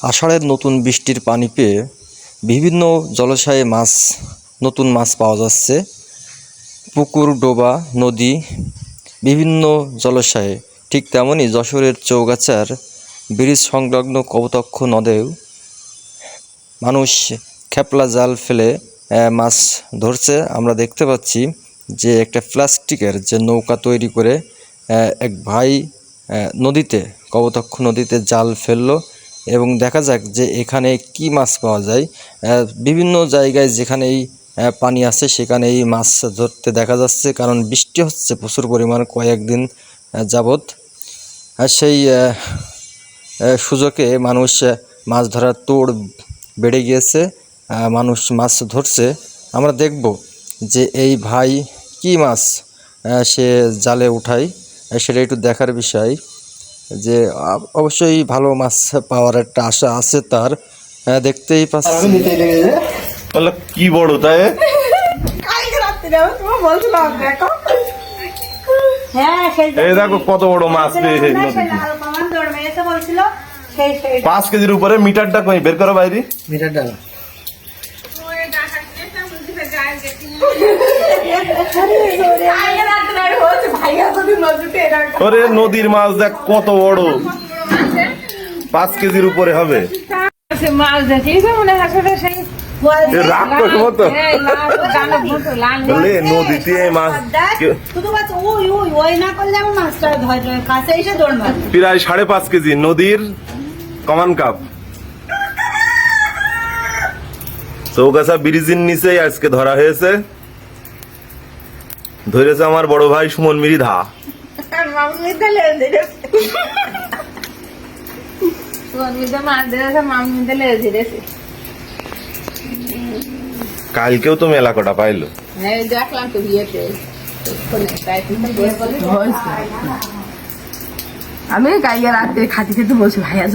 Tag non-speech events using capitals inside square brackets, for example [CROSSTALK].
আষাঢ়ের নতুন বৃষ্টির পানি পেয়ে বিভিন্ন জলাশয়ে মাছ, নতুন মাছ পাওয়া যাচ্ছে। পুকুর, ডোবা, নদী, বিভিন্ন জলাশয়ে ঠিক তেমনই যশোরের চৌগাছার ব্রিজ সংলগ্ন কপোতাক্ষ নদেও মানুষ খেপলা জাল ফেলে মাছ ধরছে। আমরা দেখতে পাচ্ছি যে একটা প্লাস্টিকের যে নৌকা তৈরি করে এক ভাই নদীতে কপোতাক্ষ নদীতে জাল ফেলল। এবং দেখা যাক যে এখানে কি মাছ পাওয়া যায়। বিভিন্ন জায়গায় যেখানেই আহ, পানি আছে সেখানে এই মাছ ধরতে দেখা যাচ্ছে কারণ বৃষ্টি হচ্ছে প্রচুর পরিমাণ কয়েকদিন যাবৎ। সেই সুযোগে মানুষ মাছ ধরার তোড় বেড়ে গিয়েছে মানুষ মাছ ধরছে। আমরা দেখব যে এই ভাই কি মাছ সে জালে উঠায়। সেটা একটু দেখার বিষয়। যে অবশ্যই ভালো মাছ পাওয়ার একটা আশা আছে তার। আহ, দেখতেই পাচ্ছি। বলল কি বড় তাই? হ্যাঁ এই দেখো কত বড় মাছ পেয়েছে পাঁচ কেজির উপরে মিটারটা কই? বের করো বাইরে। কালকে [LAUGHS] রাত্রে আমি বলছি ভাইয়া যদি নদীতে এরকম ওরে নদীর মাছ দেখ কত বড়। পাঁচ কেজির উপরে হবে। মনে হয় প্রায় সাড়ে পাঁচ কেজি নদীর কমান কাপ। চৌগাছা ব্রিজের নিচেই আজকে ধরা হয়েছে। ধরেছে আমার বড় ভাই সুমন মিরিধা। কালকেও তো মেলা কটা পাইলো। দেখলাম তো বিয়েতে আমি কালকে রাতে খাতি খেতে বলছি, ভাইয়া